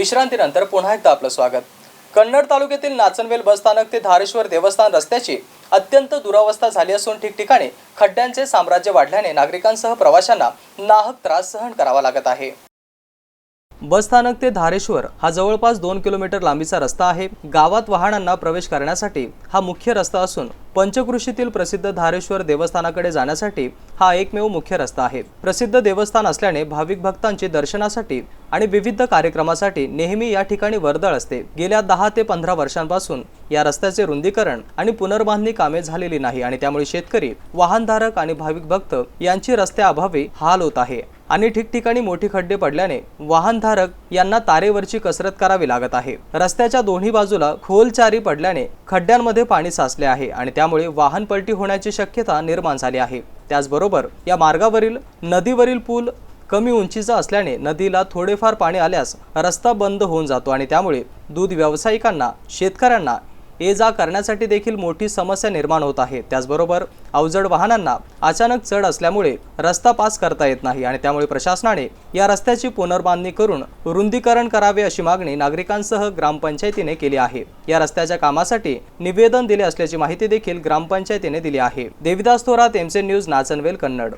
विश्रांतीनंतर पुन्हा एकदा आपलं स्वागत. कन्नड तालुक्यातील नाचनवेल बसस्थानक ते धारेश्वर देवस्थान रस्त्याची अत्यंत दुरावस्था झाली असून ठिकठिकाणी खड्ड्यांचे साम्राज्य वाढल्याने नागरिकांसह प्रवाशांना नाहक त्रास सहन करावा लागत आहे. बसस्थानक ते धारेश्वर हा जवळपास दोन किलोमीटर लांबीचा रस्ता आहे. गावात वाहनांना प्रवेश करण्यासाठी हा मुख्य रस्ता असून पंचकृषीतील प्रसिद्ध धारेश्वर देवस्थानाकडे जाण्यासाठी हा एकमेव मुख्य रस्ता आहे. प्रसिद्ध देवस्थान असल्याने भाविक भक्तांची दर्शनासाठी आणि विविध कार्यक्रमासाठी नेहमी या ठिकाणी वर्दळ असते. गेल्या दहा ते पंधरा वर्षांपासून या रस्त्याचे रुंदीकरण आणि पुनर्बांधणी कामे झालेली नाही आणि त्यामुळे शेतकरी वाहनधारक आणि भाविक भक्त यांची रस्त्याअभावी हाल होत आहे. आणि ठिकठिकाणी मोठी खड्डे पडल्याने वाहनधारक यांना तारेवरची कसरत करावी लागत आहे. रस्त्याच्या दोन्ही बाजूला खोल चारी पडल्याने खड्ड्यांमध्ये पाणी साचले आहे आणि त्यामुळे वाहन पलटी होण्याची शक्यता निर्माण झाली आहे. त्याचबरोबर या मार्गावरील नदीवरील पूल कमी उंचीचा असल्याने नदीला थोडेफार पाणी आल्यास रस्ता बंद होऊन जातो आणि त्यामुळे दूध व्यावसायिकांना शेतकऱ्यांना ये जा करण्यासाठी देखील मोठी समस्या निर्माण होत आहे. त्याचबरोबर अवजड वाहनांना अचानक चढ असल्यामुळे रस्ता पास करता येत नाही आणि त्यामुळे प्रशासनाने या रस्त्याची पुनर्बांधणी करून रुंदीकरण करावे अशी मागणी नागरिकांसह ग्रामपंचायतीने केली आहे. या रस्त्याच्या कामासाठी निवेदन दिले असल्याची माहिती देखील ग्रामपंचायतीने दिली आहे. देविदास थोरात एमचे न्यूज नाचनवेल कन्नड.